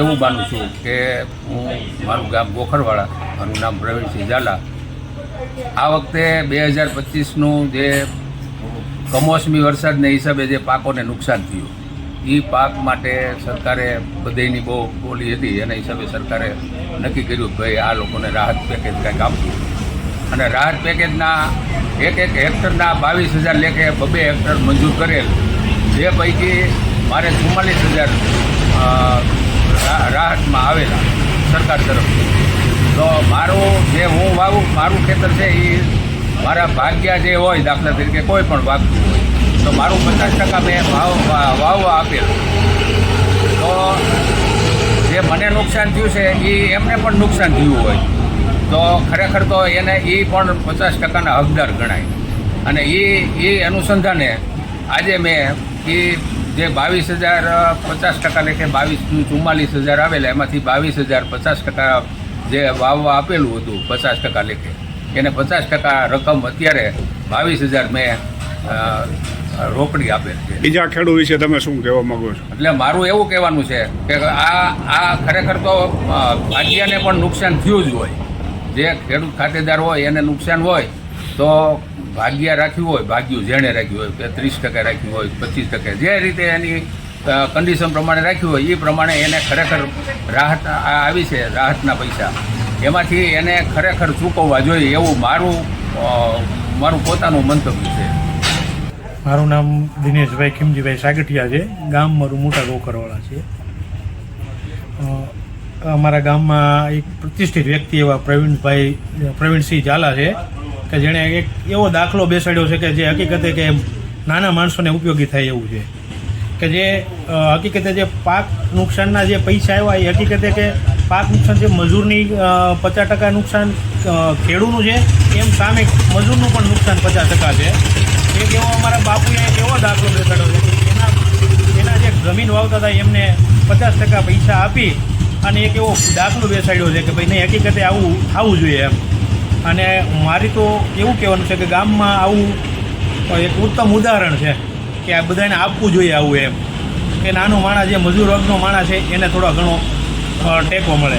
એવું માનું છું કે હું મારું ગામ ગોખરવાળા મારું નામ પ્રવીણસિંહ ઝાલા. આ વખતે બે હજાર પચીસનું જે કમોસમી વરસાદને હિસાબે જે પાકોને નુકસાન થયું એ પાક માટે સરકારે બધેની બહુ બોલી હતી, એના હિસાબે સરકારે નક્કી કર્યું કે ભાઈ આ લોકોને રાહત પેકેજ કંઈક આપવું. અને રાહત પેકેજના એક એક હેક્ટરના બાવીસ હજાર લેખે બબે હેક્ટર મંજૂર કરેલ, જે પૈકી મારે ચુમ્માલીસ હજાર રાહતમાં આવેલા સરકાર તરફથી. તો મારું જે હું વાવું, મારું ખેતર છે એ મારા ભાગ્યા જે હોય દાખલા તરીકે કોઈ પણ વાગતું હોય, તો મારું પચાસ ટકા મેં વાવવા વાવવા આપેલ. તો જે મને નુકસાન થયું છે એ એમને પણ નુકસાન થયું હોય. તો ખરેખર તો એને એ પણ પચાસ ટકાના હકદાર ગણાય. અને એ એ અનુસંધાને આજે મેં એ જે બાવીસ હજાર પચાસ ટકા લેખે બાવીસ ચુમ્માલીસ હજાર આવેલા એમાંથી બાવીસ હજાર પચાસ ટકા જે વાવવા આપેલું હતું પચાસ ટકા લેખે. એને પચાસ ટકા રકમ અત્યારે બાવીસ હજાર મેં રોકડી આપેલ છે. બીજા ખેડૂત વિશે તમે શું કહેવા માંગો છો? એટલે મારું એવું કહેવાનું છે કે આ આ ખરેખર તો અ, ભાગ્યાને પણ નુકસાન થયું જ હોય. જે ખેડૂત ખાતેદાર હોય એને નુકસાન હોય તો ભાગ્યા રાખ્યું હોય, ભાગ્યું જેણે રાખ્યું હોય, કે ત્રીસ ટકા રાખ્યું હોય, પચીસ ટકા, જે રીતે એની કન્ડિશન પ્રમાણે રાખ્યું હોય, એ પ્રમાણે એને ખરેખર રાહત આવી છે, રાહતના પૈસા. એમાંથી એને ખરેખર ચૂકવવા જોઈએ એવું મારું મારું પોતાનું મંતવ્ય છે. મારું નામ દિનેશભાઈ ખીમજીભાઈ સાગઠિયા છે. ગામ મારું મોટા ગોકરવાળા છે. અમારા ગામમાં એક પ્રતિષ્ઠિત વ્યક્તિ એવા પ્રવીણભાઈ, પ્રવીણસિંહ ઝાલા છે. કે જેણે એક એવો દાખલો બેસાડ્યો છે કે જે હકીકતે કે નાના માણસોને ઉપયોગી થાય એવું છે. કે જે હકીકતે જે પાક નુકસાનના જે પૈસા આવ્યા, એ હકીકતે કે પાક નુકસાન જે મજૂરની પચાસ ટકા નુકસાન ખેડૂનું છે, એમ સામે મજૂરનું પણ નુકસાન પચાસ ટકા છે. એક એવો અમારા બાપુએ એવો દાખલો બેસાડ્યો છે એના એના જે જમીન વાવતા હતા, એમને પચાસ ટકા પૈસા આપી અને એક એવો દાખલો બેસાડ્યો છે કે ભાઈ નહીં, હકીકતે આવું થવું જોઈએ એમ. અને મારી તો એવું કહેવાનું છે કે ગામમાં આવું એક ઉત્તમ ઉદાહરણ છે કે આ બધાને આપવું જોઈએ આવું એમ. કે નાનો માણસ જે મજૂર વર્ગનો માણસ છે, એને થોડો ઘણો ટેકો મળે.